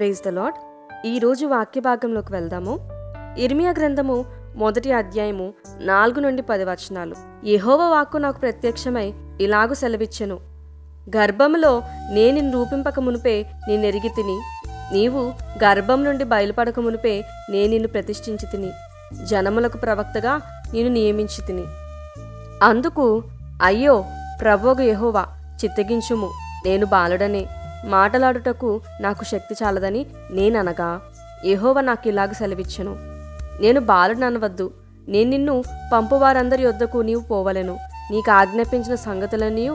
Praise the lord ఈరోజు వాక్య భాగంలోకి వెళ్దాము. ఇర్మియా గ్రంథము మొదటి అధ్యాయము నాలుగు నుండి పది వచనాలు. యహోవ వాక్కు నాకు ప్రత్యక్షమై ఇలాగు సెలవిచ్చెను. గర్భములో నేను రూపింపక మునుపే నిన్నెరిగి తిని నీవు గర్భం నుండి బయలుపడక మునుపే నేను నిన్ను ప్రతిష్ఠించి తిని జనములకు ప్రవక్తగా నేను నియమించి తిని. అందుకు అయ్యో ప్రభువు యహోవా చిత్తగించుము నేను బాలుడనే. మాటలాడుటకు నాకు శక్తి చాలదని నేననగా ఏహోవ నాకు ఇలాగ సెలవిచ్చెను. నేను బాలుడనవద్దు నేను నిన్ను పంపువారందరి యొద్దకు నీవు పోవలెను. నీకు ఆజ్ఞాపించిన సంగతులన్నీ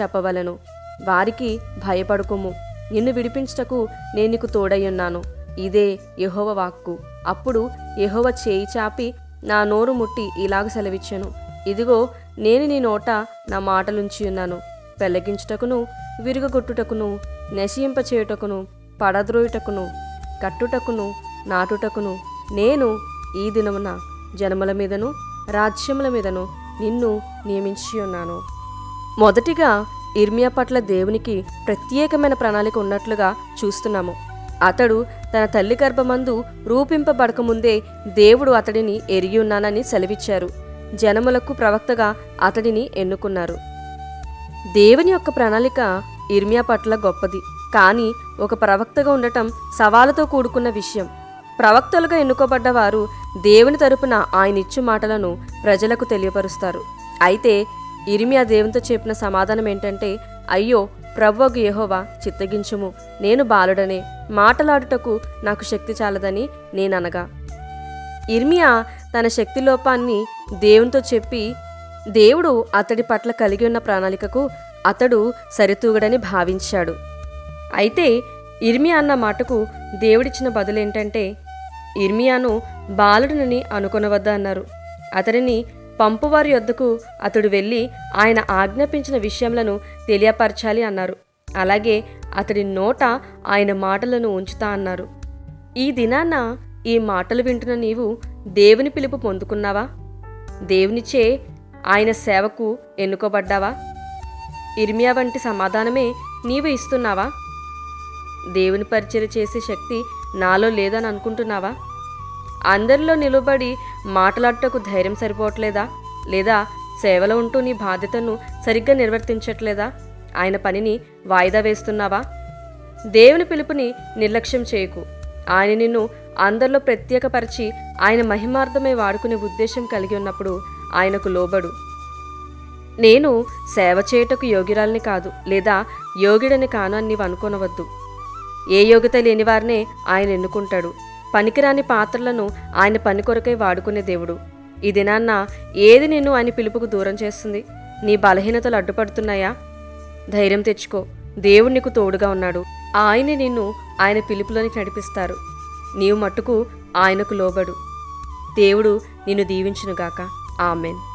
చెప్పవలెను. వారికి భయపడుకుము. నిన్ను విడిపించుటకు నేను నీకు తోడయ్యున్నాను. ఇదే యహోవ వాక్కు. అప్పుడు యహోవ చేయి చాపి నా నోరు ముట్టి ఇలాగ సెలవిచ్చెను. ఇదిగో నేను నీ నోట నా మాటలుంచి ఉన్నాను పెళ్ళగించుటకును విరుగగొట్టుటకును నశింపచేయుటకును పడద్రోయుటకును కట్టుటకును నాటుటకును నేను ఈ దినమున జనముల మీదను రాజ్యముల మీదను నిన్ను నియమించి ఉన్నాను. మొదటిగా ఇర్మియా పట్ల దేవునికి ప్రత్యేకమైన ప్రణాళిక ఉన్నట్లుగా చూస్తున్నాము. అతడు తన తల్లి గర్భమందు రూపింపబడకముందే దేవుడు అతడిని ఎరిగి ఉన్నానని సెలవిచ్చారు. జనములకు ప్రవక్తగా అతడిని ఎన్నుకున్నారు. దేవుని యొక్క ప్రణాళిక ఇర్మియా పట్ల గొప్పది. కానీ ఒక ప్రవక్తగా ఉండటం సవాలుతో కూడుకున్న విషయం. ప్రవక్తలుగా ఎన్నుకోబడ్డవారు దేవుని తరపున ఆయన ఇచ్చు మాటలను ప్రజలకు తెలియపరుస్తారు. అయితే ఇర్మియా దేవునితో చెప్పిన సమాధానం ఏంటంటే అయ్యో ప్రవ్వగు యహోవా చిత్తగించుము. నేను బాలుడనే. మాటలాడుటకు నాకు శక్తి చాలదని నేననగా. ఇర్మియా తన శక్తి లోపాన్ని దేవునితో చెప్పి దేవుడు అతడి పట్ల కలిగి ఉన్న ప్రణాళికకు అతడు సరితూగడని భావించాడు. అయితే ఇర్మియా అన్న మాటకు దేవుడిచ్చిన బదులేంటంటే ఇర్మియాను బాలుడినని అనుకొనవద్ద అన్నారు. అతడిని పంపువారి యొద్దకు అతడు వెళ్ళి ఆయన ఆజ్ఞాపించిన విషయములను తెలియపరచాలి అన్నారు. అలాగే అతడి నోట ఆయన మాటలను ఉంచుతా అన్నారు. ఈ దినాన ఈ మాటలు వింటున్న నీవు దేవుని పిలుపు పొందుకున్నావా? దేవునిచే ఆయన సేవకు ఎన్నుకోబడ్డావా? ఇర్మియా వంటి సమాధానమే నీవు ఇస్తున్నావా? దేవుని పరిచయం చేసే శక్తి నాలో లేదని అనుకుంటున్నావా? అందరిలో నిలబడి మాట్లాడటకు ధైర్యం సరిపోవట్లేదా? లేదా సేవలో ఉంటూ నీ బాధ్యతను సరిగ్గా నిర్వర్తించట్లేదా? ఆయన పనిని వాయిదా వేస్తున్నావా? దేవుని పిలుపుని నిర్లక్ష్యం చేయకు. ఆయన నిన్ను అందరిలో ప్రత్యేకపరిచి ఆయన మహిమార్థమై వాడుకునే ఉద్దేశం కలిగి ఉన్నప్పుడు ఆయనకు లోబడు. నేను సేవ చేయుటకు యోగ్యురాల్ని కాదు లేదా యోగిడని కాను అని నీవు అనుకోనవద్దు. ఏ యోగ్యత లేని వారినే ఆయన ఎన్నుకుంటాడు. పనికిరాని పాత్రలను ఆయన పని కొరకై వాడుకునే దేవుడు. ఈ దినాన్న ఏది నిన్ను ఆయన పిలుపుకు దూరం చేస్తుంది? నీ బలహీనతలు అడ్డుపడుతున్నాయా? ధైర్యం తెచ్చుకో. దేవుడు నీకు తోడుగా ఉన్నాడు. ఆయన నిన్ను ఆయన పిలుపులోనికి నడిపిస్తారు. నీవు మట్టుకు ఆయనకు లోబడు. దేవుడు నిన్ను దీవించునుగాక. ఆమెన్.